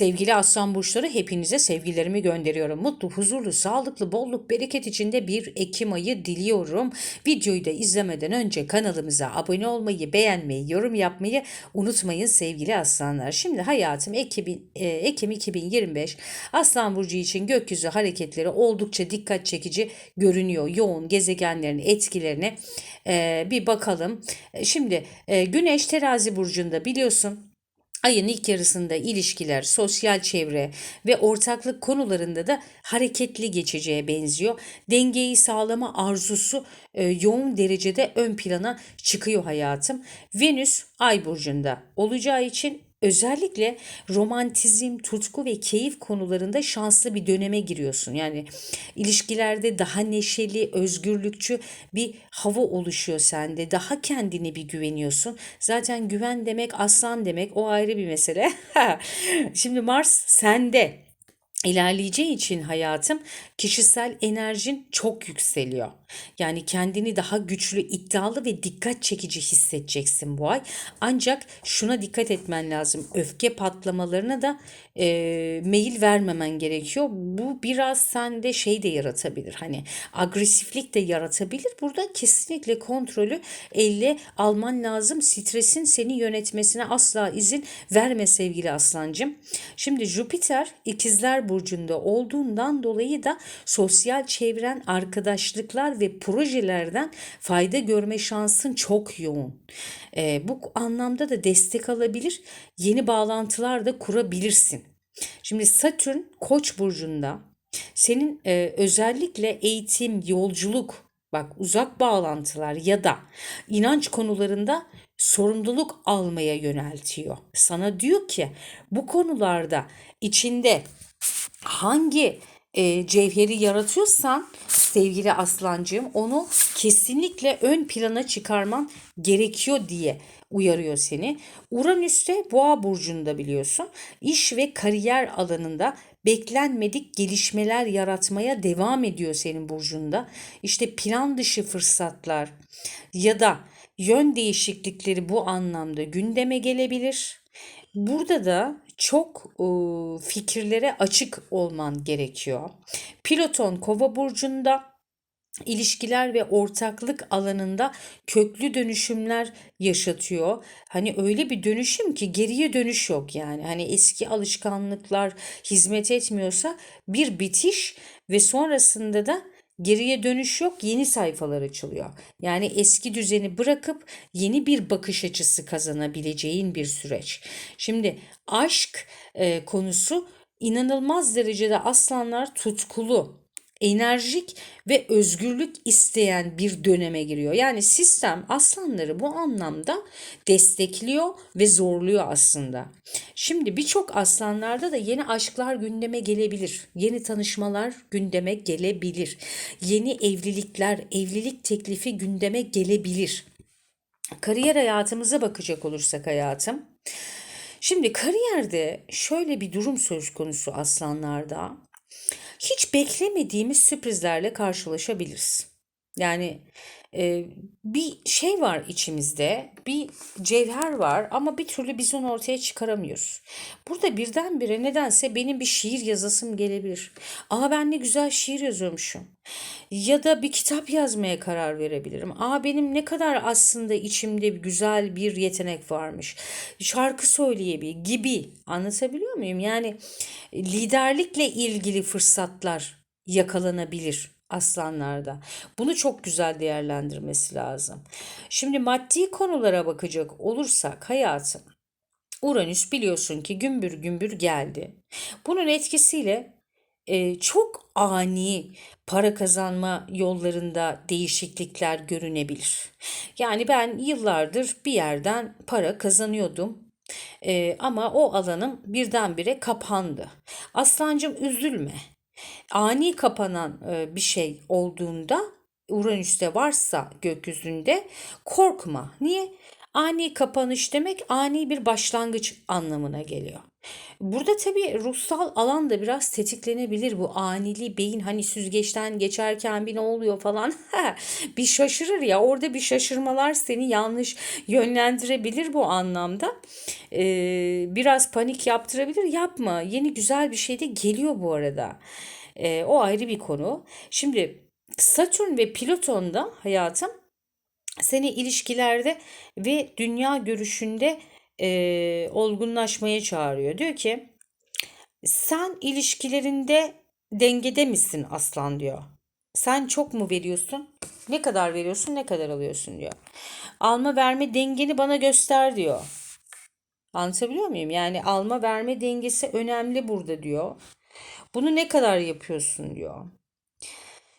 Sevgili aslan burçları hepinize sevgilerimi gönderiyorum. Mutlu, huzurlu, sağlıklı, bolluk, bereket içinde bir Ekim ayı diliyorum. Videoyu da izlemeden önce kanalımıza abone olmayı, beğenmeyi, yorum yapmayı unutmayın sevgili aslanlar. Şimdi hayatım Ekim, e, Ekim 2025 Aslan Burcu için gökyüzü hareketleri oldukça dikkat çekici görünüyor. Yoğun gezegenlerin etkilerine e, bir bakalım. E, Şimdi Güneş terazi burcunda biliyorsun. Ayın ilk yarısında ilişkiler, sosyal çevre ve ortaklık konularında da hareketli geçeceğe benziyor. Dengeyi sağlama arzusu e, yoğun derecede ön plana çıkıyor hayatım. Venüs Ay burcunda olacağı için özellikle romantizm, tutku ve keyif konularında şanslı bir döneme giriyorsun. Yani ilişkilerde daha neşeli, özgürlükçü bir hava oluşuyor sende. Daha kendine bir güveniyorsun. Zaten güven demek aslan demek o ayrı bir mesele. Şimdi Mars sende ilerleyeceği için hayatım kişisel enerjin çok yükseliyor. Yani kendini daha güçlü, iddialı ve dikkat çekici hissedeceksin bu ay. Ancak şuna dikkat etmen lazım. Öfke patlamalarına da e, meyil vermemen gerekiyor. Bu biraz sende şey de yaratabilir. Hani agresiflik de yaratabilir. Burada kesinlikle kontrolü elle alman lazım. Stresin seni yönetmesine asla izin verme sevgili aslancım. Şimdi Jüpiter ikizler burcunda olduğundan dolayı da sosyal çevren, arkadaşlıklar ve projelerden fayda görme şansın çok yoğun. Ee, bu anlamda da destek alabilir, yeni bağlantılar da kurabilirsin. Şimdi Satürn Koç burcunda senin e, özellikle eğitim, yolculuk, bak uzak bağlantılar ya da inanç konularında sorumluluk almaya yöneltiyor. Sana diyor ki bu konularda içinde hangi e, cevheri yaratıyorsan sevgili aslancığım onu kesinlikle ön plana çıkarman gerekiyor diye uyarıyor seni. Uranüs de boğa burcunda biliyorsun. İş ve kariyer alanında beklenmedik gelişmeler yaratmaya devam ediyor senin burcunda. İşte plan dışı fırsatlar ya da yön değişiklikleri bu anlamda gündeme gelebilir. Burada da çok e, fikirlere açık olman gerekiyor. Piloton Kova burcunda ilişkiler ve ortaklık alanında köklü dönüşümler yaşatıyor. Hani öyle bir dönüşüm ki geriye dönüş yok yani. Hani eski alışkanlıklar hizmet etmiyorsa bir bitiş ve sonrasında da Geriye dönüş yok, yeni sayfalar açılıyor. Yani eski düzeni bırakıp yeni bir bakış açısı kazanabileceğin bir süreç. Şimdi aşk e, konusu inanılmaz derecede aslanlar tutkulu, enerjik ve özgürlük isteyen bir döneme giriyor. Yani sistem aslanları bu anlamda destekliyor ve zorluyor aslında. Şimdi birçok aslanlarda da yeni aşklar gündeme gelebilir. Yeni tanışmalar gündeme gelebilir. Yeni evlilikler, evlilik teklifi gündeme gelebilir. Kariyer hayatımıza bakacak olursak hayatım. Şimdi kariyerde şöyle bir durum söz konusu aslanlarda hiç beklemediğimiz sürprizlerle karşılaşabiliriz. Yani e, bir şey var içimizde, bir cevher var ama bir türlü biz onu ortaya çıkaramıyoruz. Burada birdenbire nedense benim bir şiir yazasım gelebilir. Aa ben ne güzel şiir yazıyormuşum. Ya da bir kitap yazmaya karar verebilirim. Aa benim ne kadar aslında içimde güzel bir yetenek varmış. Şarkı söyleyebilir gibi anlatabiliyor muyum? Yani liderlikle ilgili fırsatlar yakalanabilir aslanlarda. Bunu çok güzel değerlendirmesi lazım. Şimdi maddi konulara bakacak olursak hayatım Uranüs biliyorsun ki gümbür gümbür geldi. Bunun etkisiyle e, çok ani para kazanma yollarında değişiklikler görünebilir. Yani ben yıllardır bir yerden para kazanıyordum. E, ama o alanım birdenbire kapandı. Aslancım üzülme. Ani kapanan e, bir şey olduğunda Uranüs'te varsa gökyüzünde korkma. Niye? Ani kapanış demek ani bir başlangıç anlamına geliyor. Burada tabii ruhsal alan da biraz tetiklenebilir bu anili beyin. Hani süzgeçten geçerken bir ne oluyor falan. Bir şaşırır ya. Orada bir şaşırmalar seni yanlış yönlendirebilir bu anlamda. Ee, biraz panik yaptırabilir. Yapma. Yeni güzel bir şey de geliyor bu arada. Ee, o ayrı bir konu. Şimdi Satürn ve Plüton'da hayatım seni ilişkilerde ve dünya görüşünde e, olgunlaşmaya çağırıyor. Diyor ki sen ilişkilerinde dengede misin aslan diyor. Sen çok mu veriyorsun? Ne kadar veriyorsun, ne kadar alıyorsun diyor. Alma verme dengeni bana göster diyor. Anlatabiliyor muyum? Yani alma verme dengesi önemli burada diyor. Bunu ne kadar yapıyorsun diyor.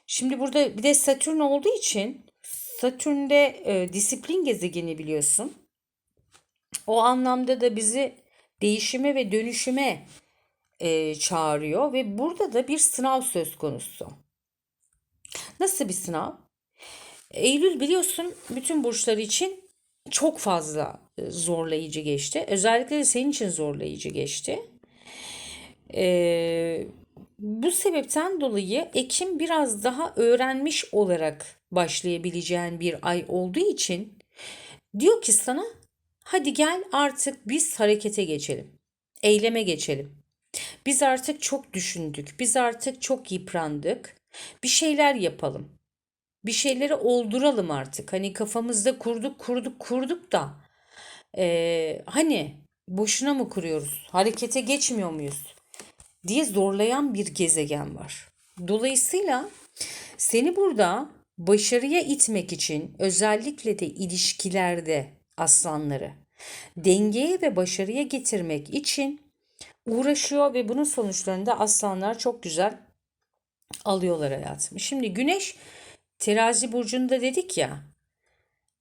Şimdi burada bir de Satürn olduğu için Satürn'de e, disiplin gezegeni biliyorsun. O anlamda da bizi değişime ve dönüşüme e, çağırıyor ve burada da bir sınav söz konusu. Nasıl bir sınav? Eylül biliyorsun bütün burçlar için çok fazla e, zorlayıcı geçti. Özellikle de senin için zorlayıcı geçti. Ee, bu sebepten dolayı Ekim biraz daha öğrenmiş olarak başlayabileceğin bir ay olduğu için diyor ki sana hadi gel artık biz harekete geçelim. Eyleme geçelim. Biz artık çok düşündük. Biz artık çok yıprandık. Bir şeyler yapalım. Bir şeyleri olduralım artık. Hani kafamızda kurduk kurduk kurduk da ee, hani boşuna mı kuruyoruz? Harekete geçmiyor muyuz? diye zorlayan bir gezegen var. Dolayısıyla seni burada başarıya itmek için özellikle de ilişkilerde aslanları dengeye ve başarıya getirmek için uğraşıyor ve bunun sonuçlarında aslanlar çok güzel alıyorlar hayatım. Şimdi güneş terazi burcunda dedik ya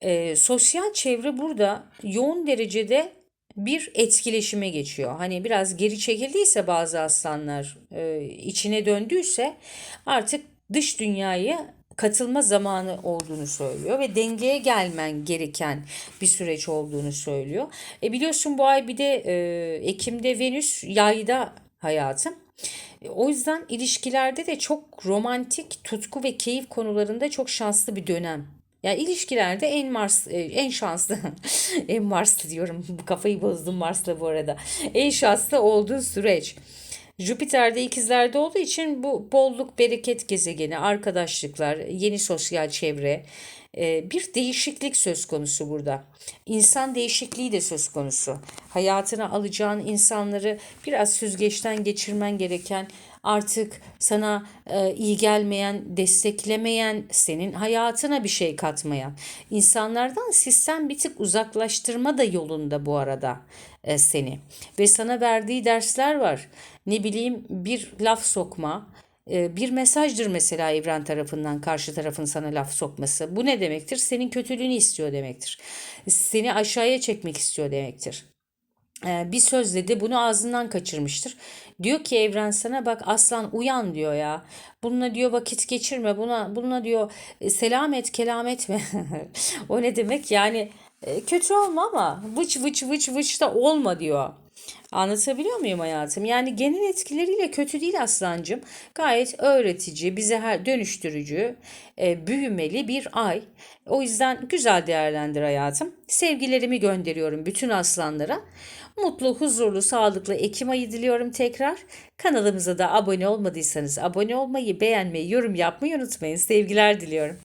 e, sosyal çevre burada yoğun derecede bir etkileşime geçiyor. Hani biraz geri çekildiyse bazı aslanlar e, içine döndüyse artık dış dünyayı katılma zamanı olduğunu söylüyor ve dengeye gelmen gereken bir süreç olduğunu söylüyor. E biliyorsun bu ay bir de e, Ekim'de Venüs yayda hayatım. E, o yüzden ilişkilerde de çok romantik, tutku ve keyif konularında çok şanslı bir dönem yani ilişkilerde en Mars e, en şanslı en Marslı diyorum. Kafayı bozdum Mars'la bu arada. En şanslı olduğu süreç. Jüpiter'de ikizlerde olduğu için bu bolluk, bereket gezegeni, arkadaşlıklar, yeni sosyal çevre, e, bir değişiklik söz konusu burada. İnsan değişikliği de söz konusu. Hayatına alacağın insanları biraz süzgeçten geçirmen gereken artık sana e, iyi gelmeyen, desteklemeyen, senin hayatına bir şey katmayan insanlardan sistem bir tık uzaklaştırma da yolunda bu arada e, seni. Ve sana verdiği dersler var. Ne bileyim bir laf sokma, e, bir mesajdır mesela evren tarafından karşı tarafın sana laf sokması. Bu ne demektir? Senin kötülüğünü istiyor demektir. Seni aşağıya çekmek istiyor demektir. E, bir sözle de bunu ağzından kaçırmıştır. Diyor ki evren sana bak aslan uyan diyor ya. Bununla diyor vakit geçirme. Buna bununla diyor e, selam et kelam etme. o ne demek? Yani kötü olma ama vıç vıç vıç vıç da olma diyor. Anlatabiliyor muyum hayatım? Yani genel etkileriyle kötü değil aslancım. Gayet öğretici, bize her dönüştürücü, e, büyümeli bir ay. O yüzden güzel değerlendir hayatım. Sevgilerimi gönderiyorum bütün aslanlara. Mutlu, huzurlu, sağlıklı Ekim ayı diliyorum tekrar. Kanalımıza da abone olmadıysanız abone olmayı, beğenmeyi, yorum yapmayı unutmayın. Sevgiler diliyorum.